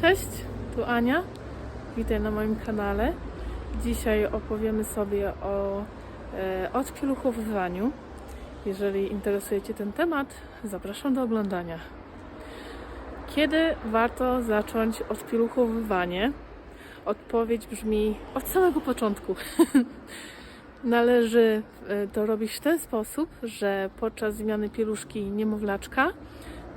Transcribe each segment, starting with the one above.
Cześć, tu Ania. Witaj na moim kanale. Dzisiaj opowiemy sobie o e. Jeżeli interesuje Cię ten temat, zapraszam do oglądania. Kiedy warto zacząć odpieluchowywanie? Odpowiedź brzmi od samego początku. Należy e, to robić w ten sposób, że podczas zmiany pieluszki niemowlaczka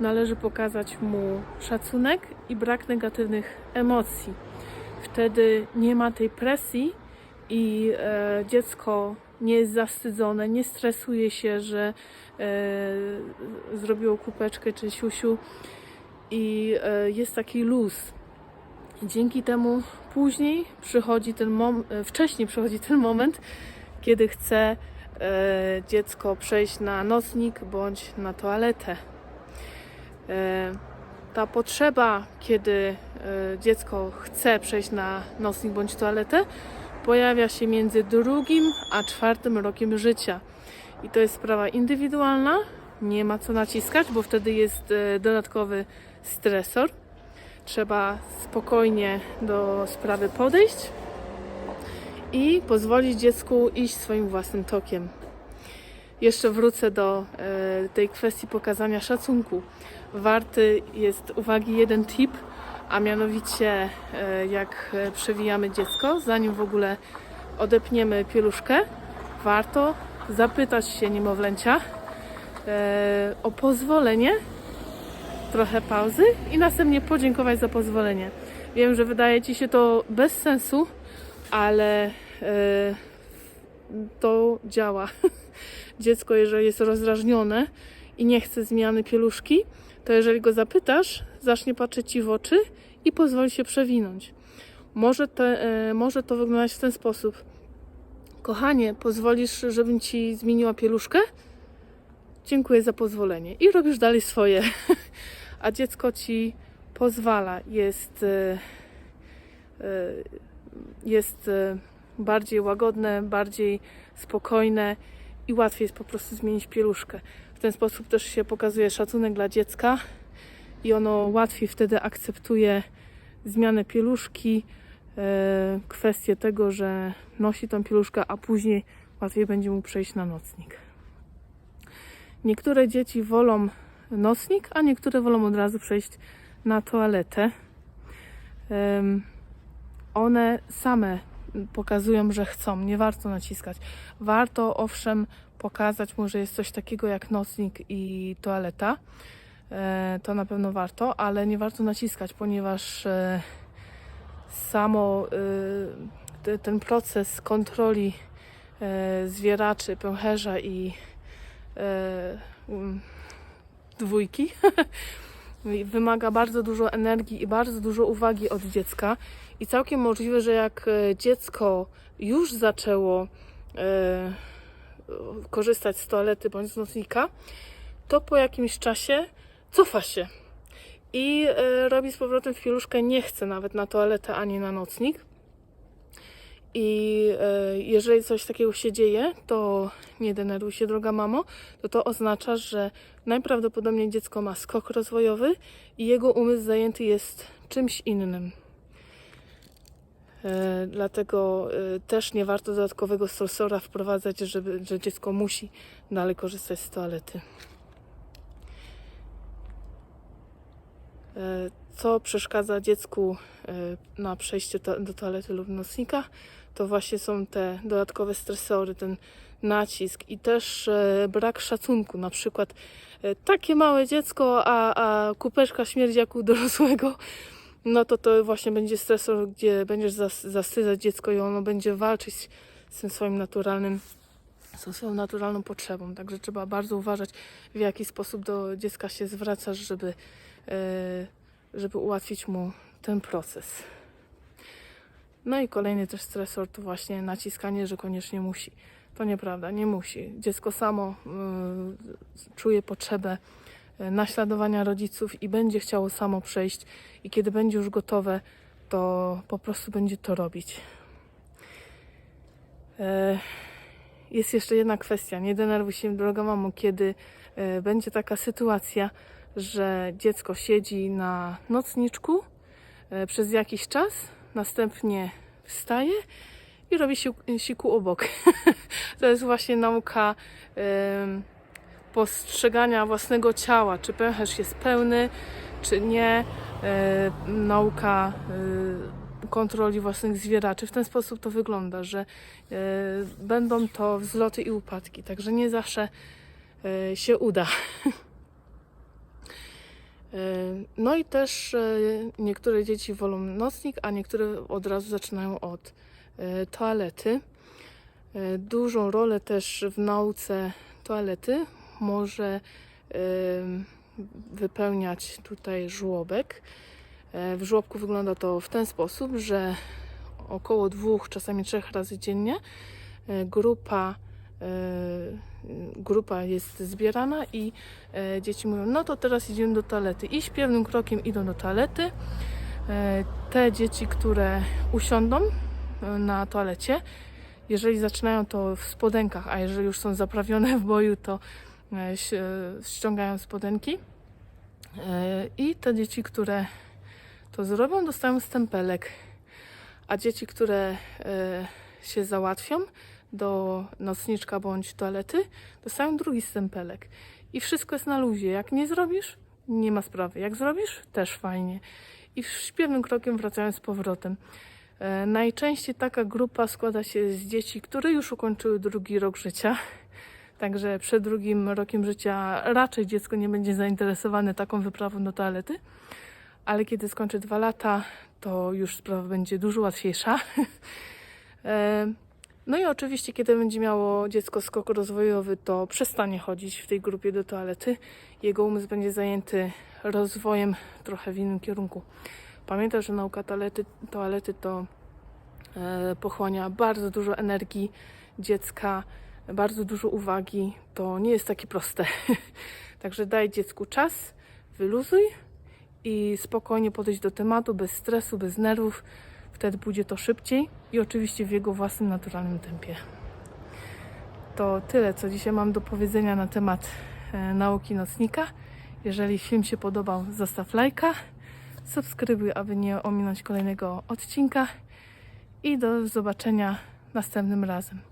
należy pokazać mu szacunek i brak negatywnych emocji. Wtedy nie ma tej presji i e, dziecko nie jest zawstydzone, nie stresuje się, że e, zrobiło kupeczkę czy siusiu i e, jest taki luz. Dzięki temu później przychodzi ten mom- e, wcześniej przychodzi ten moment, kiedy chce e, dziecko przejść na nocnik bądź na toaletę. E, ta potrzeba, kiedy e, dziecko chce przejść na nocnik bądź toaletę, pojawia się między drugim a czwartym rokiem życia. I to jest sprawa indywidualna, nie ma co naciskać, bo wtedy jest e, dodatkowy stresor. Trzeba spokojnie do sprawy podejść i pozwolić dziecku iść swoim własnym tokiem. Jeszcze wrócę do e, tej kwestii pokazania szacunku. Warty jest uwagi jeden tip, a mianowicie e, jak e, przewijamy dziecko, zanim w ogóle odepniemy pieluszkę, warto zapytać się niemowlęcia o pozwolenie, trochę pauzy i następnie podziękować za pozwolenie. Wiem, że wydaje Ci się to bez sensu, ale to działa. Dziecko, jeżeli jest rozdrażnione i nie chce zmiany pieluszki, to jeżeli go zapytasz, zacznie patrzeć ci w oczy i pozwoli się przewinąć. Może, te, e, może to wyglądać w ten sposób. Kochanie, pozwolisz, żebym ci zmieniła pieluszkę? Dziękuję za pozwolenie. I robisz dalej swoje. A dziecko ci pozwala. Jest, e, e, jest bardziej łagodne, bardziej spokojne i łatwiej jest po prostu zmienić pieluszkę. W ten sposób też się pokazuje szacunek dla dziecka i ono łatwiej wtedy akceptuje zmianę pieluszki, e, kwestię tego, że nosi tą pieluszkę, a później łatwiej będzie mu przejść na nocnik. Niektóre dzieci wolą nocnik, a niektóre wolą od razu przejść na toaletę. One same pokazują, że chcą, nie warto naciskać. Warto owszem pokazać mu, że jest coś takiego jak nocnik i toaleta. E, to na pewno warto, ale nie warto naciskać, ponieważ e, samo e, te- ten proces kontroli zwieraczy, pęcherza i dwójki wymaga bardzo dużo energii i bardzo dużo uwagi od dziecka. I całkiem możliwe, że jak e, dziecko już zaczęło e, korzystać z toalety bądź z nocnika, to po jakimś czasie cofa się i e, robi z powrotem w pieluszkę, nie chce nawet na toaletę ani na nocnik. I e, jeżeli coś takiego się dzieje, to nie denerwuj się, droga mamo, to to oznacza, że najprawdopodobniej dziecko ma skok rozwojowy i jego umysł zajęty jest czymś innym. E, Dlatego e, też nie warto dodatkowego stresora wprowadzać, żeby, że dziecko musi dalej korzystać z toalety. E, Co przeszkadza dziecku na przejście to, do toalety lub nocnika, to właśnie są te dodatkowe stresory, ten nacisk i też brak szacunku. Na przykład takie małe dziecko, a, a kupeczka śmierdzi jak u dorosłego, no to to właśnie będzie stresor, gdzie będziesz zas, dziecko i ono będzie walczyć z tym swoim naturalnym, z swoją naturalną potrzebą. Także trzeba bardzo uważać, w jaki sposób do dziecka się zwracasz, żeby, e, żeby ułatwić mu ten proces. No i kolejny też stresor to właśnie naciskanie, że koniecznie musi. To nieprawda, nie musi. Dziecko samo y, czuje potrzebę naśladowania rodziców i będzie chciało samo przejść i kiedy będzie już gotowe, to po prostu będzie to robić. E, Jest jeszcze jedna kwestia. Nie denerwuj się, droga mamo, kiedy e, będzie taka sytuacja, że dziecko siedzi na nocniczku e, przez jakiś czas, następnie wstaje i robi siku, obok. to jest właśnie nauka postrzegania własnego ciała, czy pęcherz jest pełny, czy nie. E, nauka e, kontroli własnych zwieraczy. W ten sposób to wygląda, że e, będą to wzloty i upadki, także nie zawsze e, się uda. No i też niektóre dzieci wolą nocnik, a niektóre od razu zaczynają od toalety. Dużą rolę też w nauce toalety może wypełniać tutaj żłobek. E, W żłobku wygląda to w ten sposób, że około dwóch, czasami trzech razy dziennie e, grupa, e, grupa jest zbierana i dzieci mówią, no to teraz idziemy do toalety. I śpiewnym krokiem idą do toalety. Te dzieci, które usiądą na toalecie, jeżeli zaczynają to w spodenkach, a jeżeli już są zaprawione w boju, to ściągają spodenki. E, I te dzieci, które to zrobią, dostają stempelek. A dzieci, które e, się załatwią do nocniczka bądź toalety, dostają drugi stempelek. I wszystko jest na luzie. Jak nie zrobisz, nie ma sprawy. Jak zrobisz, też fajnie. I śpiewnym krokiem wracają z powrotem. E, Najczęściej taka grupa składa się z dzieci, które już ukończyły drugi rok życia. Także przed drugim rokiem życia raczej dziecko nie będzie zainteresowane taką wyprawą do toalety. Ale kiedy skończy dwa lata, to już sprawa będzie dużo łatwiejsza. E, No i oczywiście, kiedy będzie miało dziecko skok rozwojowy, to przestanie chodzić w tej grupie do toalety. Jego umysł będzie zajęty rozwojem trochę w innym kierunku. Pamiętaj, że nauka toalety, toalety to e, pochłania bardzo dużo energii dziecka, bardzo dużo uwagi. To nie jest takie proste. Także daj dziecku czas, wyluzuj i spokojnie podejść do tematu, bez stresu, bez nerwów. Wtedy pójdzie to szybciej i oczywiście w jego własnym naturalnym tempie. To tyle, co dzisiaj mam do powiedzenia na temat e, nauki nocnika. Jeżeli film się podobał, zostaw lajka, subskrybuj, aby nie ominąć kolejnego odcinka i do zobaczenia następnym razem.